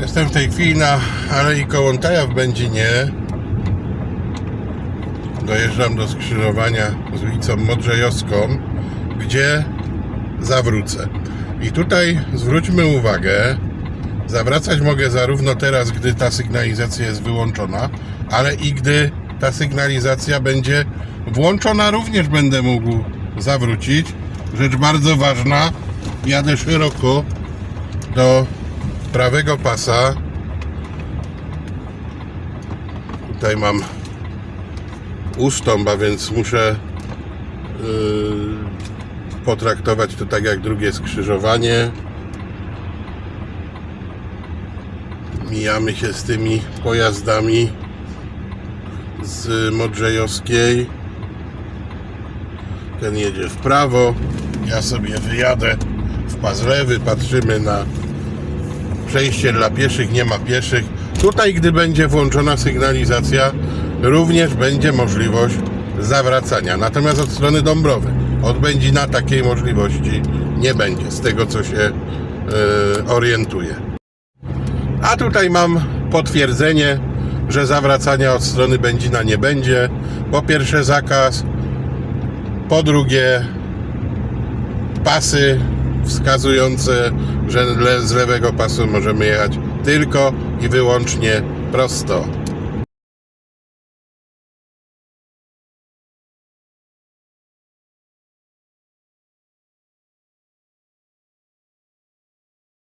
Jestem w tej chwili na Alei Kołątaja w Będzinie. Dojeżdżam do skrzyżowania z ulicą Modrzejowską, gdzie zawrócę. I tutaj zwróćmy uwagę, zawracać mogę zarówno teraz, gdy ta sygnalizacja jest wyłączona, ale i gdy ta sygnalizacja będzie włączona, również będę mógł zawrócić. Rzecz bardzo ważna, jadę szeroko do prawego pasa. Tutaj mam ustąp, a więc muszę yy, potraktować to tak jak drugie skrzyżowanie. Mijamy się z tymi pojazdami z Modrzejowskiej. Ten jedzie w prawo. Ja sobie wyjadę w pas lewy. Patrzymy na przejście dla pieszych, nie ma pieszych. Tutaj, gdy będzie włączona sygnalizacja, również będzie możliwość zawracania. Natomiast od strony Dąbrowy, od Będzina takiej możliwości nie będzie, z tego co się yy, orientuję. A tutaj mam potwierdzenie, że zawracania od strony Będzina nie będzie. Po pierwsze zakaz, po drugie pasy wskazujące, że z lewego pasu możemy jechać tylko i wyłącznie prosto.